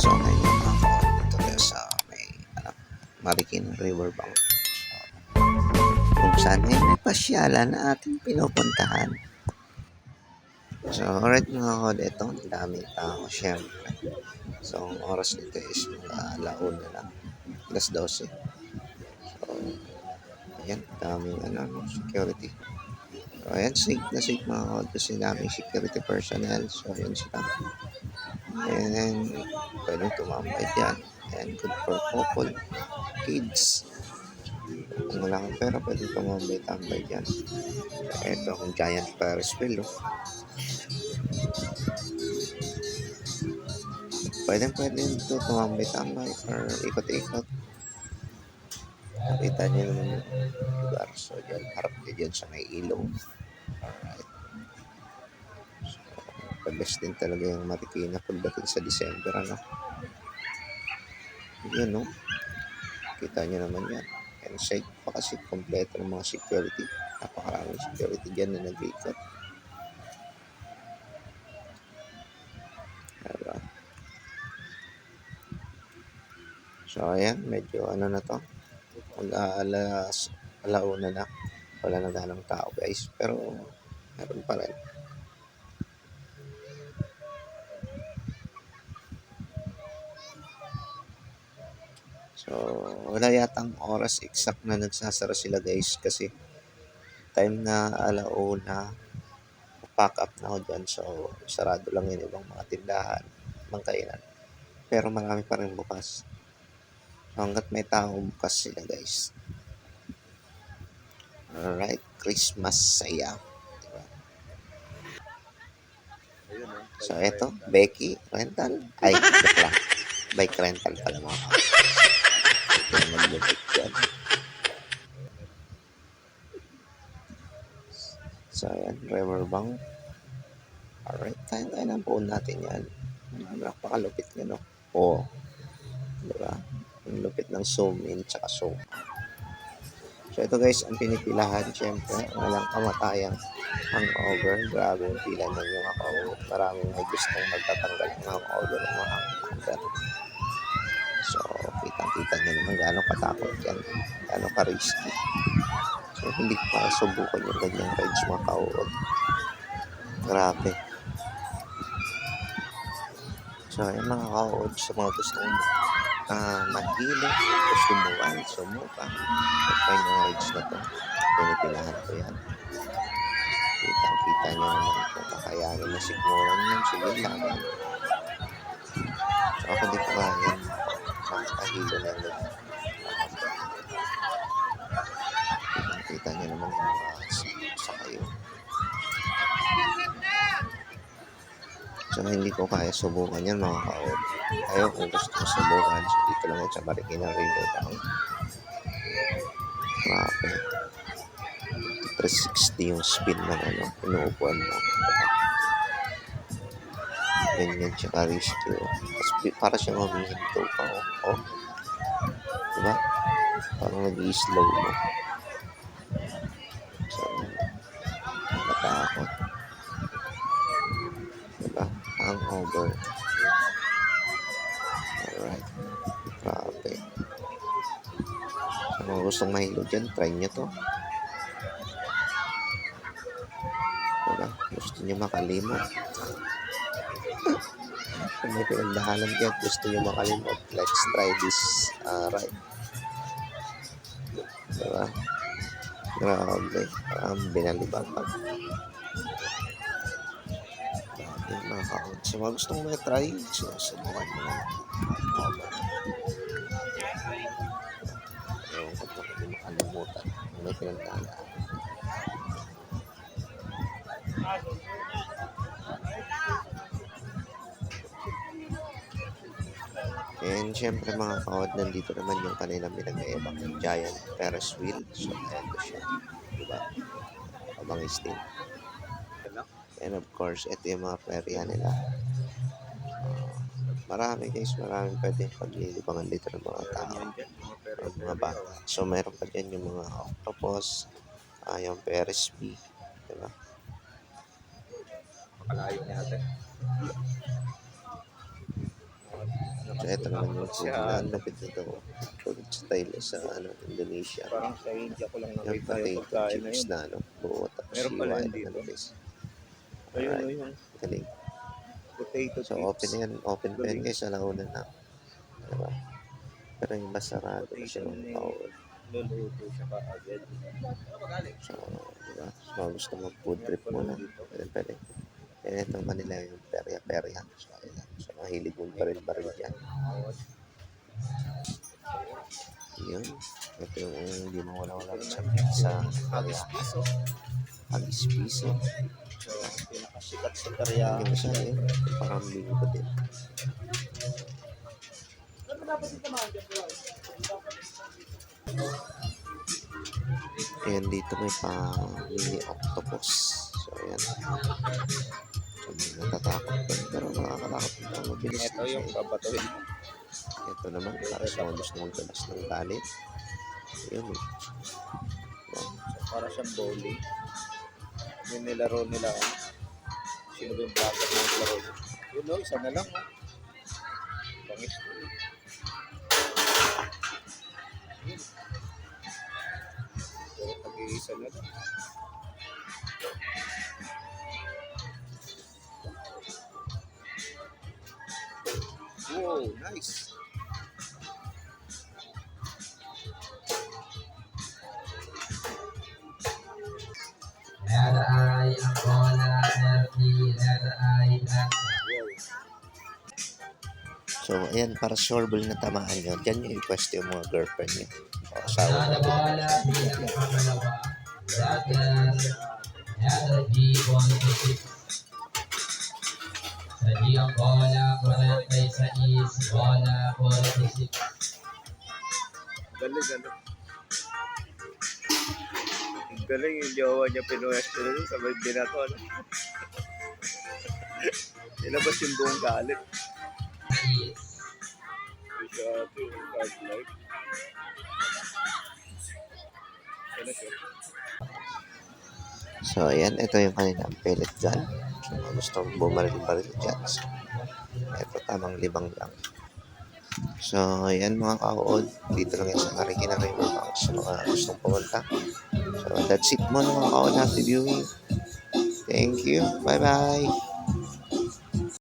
So, ngayon kawan dito tayo sa may ano, Marikin Riverbank. Kung saan ay may pasyalan na ating pinupuntahan. So, alright mga ito, ang daming tao, syempre. So, ang oras nito is mga alauna lang. Alas 12. So, ayan, daming ano, no, security. So, ayan, safe na safe mga kawan kasi daming security personnel. So, ayan sila. And pwedeng tumambay dyan. And good for couple, kids. Kung wala kang pera, pwedeng tumambay-tambay dyan. Ito, ang giant Ferris wheel, oh. Pwedeng pwedeng ito tumambay-tambay or ikot-ikot. Nakita niyo naman yung lugar. So, dyan, harap niyo dyan sa may ilong. Alright. The best din talaga yung Marikina pagdating sa December, ano. Yun, no? Kita niyo naman yan. And safe pa kasi kompleto ng mga security. Napakaraming security dyan na nag-ikot. Diba? So, ayan, medyo ano na to. Mag-aalas, alauna na. Wala na ganang tao, guys. Pero, meron pa rin. So, wala yatang oras exact na nagsasara sila guys kasi time na alauna pack up na ako dyan. So, sarado lang yun ibang mga tindahan, mga kainan. Pero marami pa rin bukas. So, hanggat may tao bukas sila guys. Alright, Christmas saya. Diba? So, eto, Becky Rental. Ay. Bike rental pala mga kapatid. Ito yung maglupit dyan. So, ayan, Riverbank. Alright, tayo tayo ng phone natin yan. Napakalupit nga, no? Oo. Diba? Ang lupit ng zoom in tsaka zoom. So, ito guys, ang pinipilahan, syempre, walang kamatayang hangover. Grabe yung pila ng mga ako. Maraming may gustong magtatanggal ng hangover ng mga hangover. So, kitang-kita nyo naman gaano katakot yan. Gaano ka-risky. So, hindi ko pa subukan yung ganyang rides mga kauod. Grabe. So, yung mga kauod sa mga gustong uh, mahilo, o sumuwan, sumuka. So, try yung rides na to. Pinipilahan ko yan. Kitang-kita nyo naman kung kakayanin na sigmuran yun. Sige lang. So, ako di ko kaya makakahilo na yun. Kita niyo naman yung mga sa kayo. So, hindi ko kaya subukan yan mga kaod. Ayaw kung gusto ko subukan. So, dito lang yan sa Marikina River Town. Grabe. 360 yung spin ng ano, inuupuan mo. Ganyan siya. Tapos, para siyang humihinto pa. Oh. Diba? Parang nag-i-slow mo. So, nakatakot. Diba? Hangover. Alright. Grabe. Sa mga gustong mahilo dyan, try nyo to. Diba? Gusto nyo makalimot. Kung may pinagdahalan dyan, gusto nyo makalimot, let's try this uh, ride. Diba? Grabe. Parang binalibabag. Grabe mga kaon. So, mga gustong may try, so, subukan mo na. Ewan ko po kung makalimutan. May pinagdaan. And syempre mga kawad, nandito naman yung kanilang pinag-iibang ng giant Ferris wheel. So, ayan ko siya. Diba? Abang steam. And of course, ito yung mga perya nila. Uh, marami guys, marami pwede paglilibangan dito ng mga tao. Or mga bata. So, meron pa dyan yung mga octopus, uh, yung Ferris wheel. Diba? Makalayo natin. Ito naman yung food Siya, na lapit nito. Food style sa ano, Indonesia. Parang sa India ko lang nakita yung potato pagkain na chips na ano, buo tapos Meron pala yun dito. Ayun, Alright. ayun. Galing. Potato So chips. open na yan, open pa yan guys, alauna na. Diba? Pero yung masarado na siya ng tao. Luluto siya kaagad. So, diba? So, gusto mag food trip muna. Pwede, pwede. And itong kanila yung perya-perya. So, ayan. Mahilig mo pa rin pa rin dyan. Yun. Ito yung hindi mo wala-wala sa pizza. Agis piso. agis piso. So, pinakasikat sa Korea. Hindi siya yun. Parang linggo din. Ayan, dito may pa mini octopus. So, ayan. Natatakot pa. Pero nakakatakot pa. Mabilis Ito yung babatuhin. Ito naman, para sa mga gusto mong galas ng galit. Ayan eh. So, para siyang bowling. Yung nilaro nila. Sino ba yung vlogger na naglaro? Yun o, isa na lang. Oh. Bangis ko. Nice. Letter I, Angola, Turkey, letter I, Turkey. Wow. So, ayan, para sureball na tamaan nyo, dyan nyo i-request yung mga girlfriend nyo. O asawa Letter nyo. bola, bilang pangalawa. Letter, letter G, 46. Sa G 46, bola, 46. Galing, ano? Galing yung jowa niya pinuwestiyo na sa may binato, ano? Nilabas yung buong galit. Masyado card life. Ano siya? So, ayan, ito yung kanilang pellet gun. So, mga gustong bumaril-baril dyan. So, ito, tamang libang lang. So, ayan mga kaood. Dito lang yan sa Marikina River Bank sa mga gustong pumunta. So, that's it muna mga kaood. Happy viewing. Thank you. Bye-bye.